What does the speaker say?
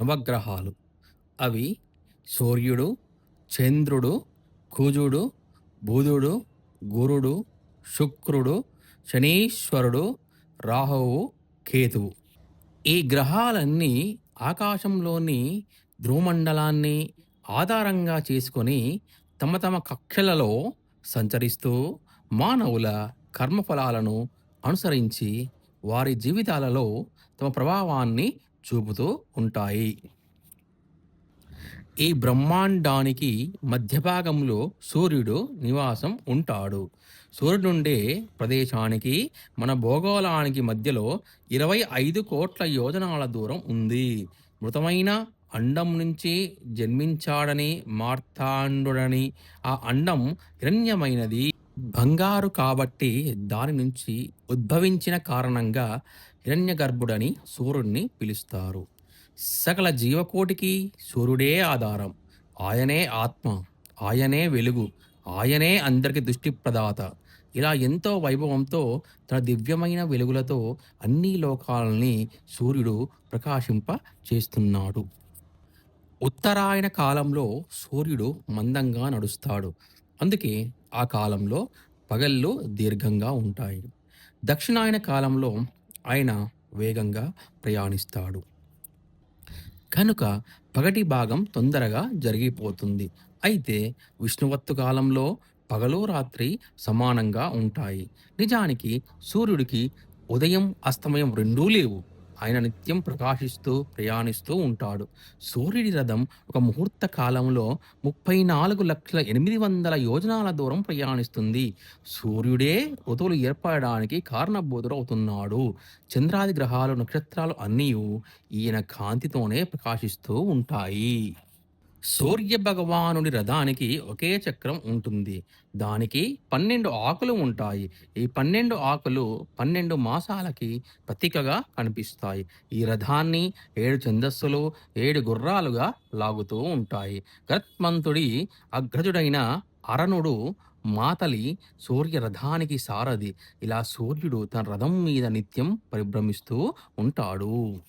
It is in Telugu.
నవగ్రహాలు. అవి సూర్యుడు చంద్రుడు కుజుడు బుధుడు గురుడు శుక్రుడు శనీశ్వరుడు రాహువు కేతువు. ఈ గ్రహాలన్నీ ఆకాశంలోని ధ్రువమండలాన్ని ఆధారంగా చేసుకొని తమ తమ కక్షలలో సంచరిస్తూ మానవుల కర్మఫలాలను అనుసరించి వారి జీవితాలలో తమ ప్రభావాన్ని చూపుతూ ఉంటాయి. ఈ బ్రహ్మాండానికి మధ్యభాగంలో సూర్యుడు నివాసం ఉంటాడు. సూర్యుడుండే ప్రదేశానికి మన భూగోళానికి మధ్యలో ఇరవై ఐదు కోట్ల యోజనాల దూరం ఉంది. మృతమైన అండం నుంచి జన్మించాడని మార్తాండుడని ఆ అండం హిరణ్యమైనది. బంగారు కాబట్టి దాని నుంచి ఉద్భవించిన కారణంగా హిరణ్యగర్భుడని సూర్యుడిని పిలుస్తారు. సకల జీవకోటికి సూర్యుడే ఆధారం. ఆయనే ఆత్మ ఆయనే వెలుగు ఆయనే అందరికి దృష్టి ప్రదాత. ఇలా ఎంతో వైభవంతో తన దివ్యమైన వెలుగులతో అన్ని లోకాలని సూర్యుడు ప్రకాశింప చేస్తున్నాడు ఉత్తరాయణ కాలంలో సూర్యుడు మందంగా నడుస్తాడు. అందుకే ఆ కాలంలో పగళ్ళు దీర్ఘంగా ఉంటాయి. దక్షిణాయన కాలంలో ఆయన వేగంగా ప్రయాణిస్తాడు. కనుక పగటి భాగం తొందరగా జరిగిపోతుంది. అయితే విష్ణువత్తు కాలంలో పగలు రాత్రి సమానంగా ఉంటాయి. నిజానికి సూర్యుడికి ఉదయం అస్తమయం రెండూ లేవు. ఆయన నిత్యం ప్రకాశిస్తూ ప్రయాణిస్తూ ఉంటాడు. సూర్యుడి రథం ఒక ముహూర్త కాలంలో ముప్పై నాలుగు లక్షల ఎనిమిది వందల యోజనాల దూరం ప్రయాణిస్తుంది. సూర్యుడే ఋతువులు ఏర్పడడానికి కారణబోధుడు అవుతున్నాడు చంద్రాది గ్రహాలు నక్షత్రాలు అన్నీ ఈయన కాంతితోనే ప్రకాశిస్తూ ఉంటాయి. సూర్య భగవానుడి రథానికి ఒకే చక్రం ఉంటుంది. దానికి పన్నెండు ఆకులు ఉంటాయి. ఈ పన్నెండు ఆకులు పన్నెండు మాసాలకి ప్రతీకగా కనిపిస్తాయి. ఈ రథాన్ని ఏడు ఛందస్సులు ఏడు గుర్రాలుగా లాగుతూ ఉంటాయి. గరత్మంతుడి అగ్రజుడైన అరణుడు మాతలి సూర్య రథానికి సారథి. ఇలా సూర్యుడు తన రథం మీద నిత్యం పరిభ్రమిస్తూ ఉంటాడు.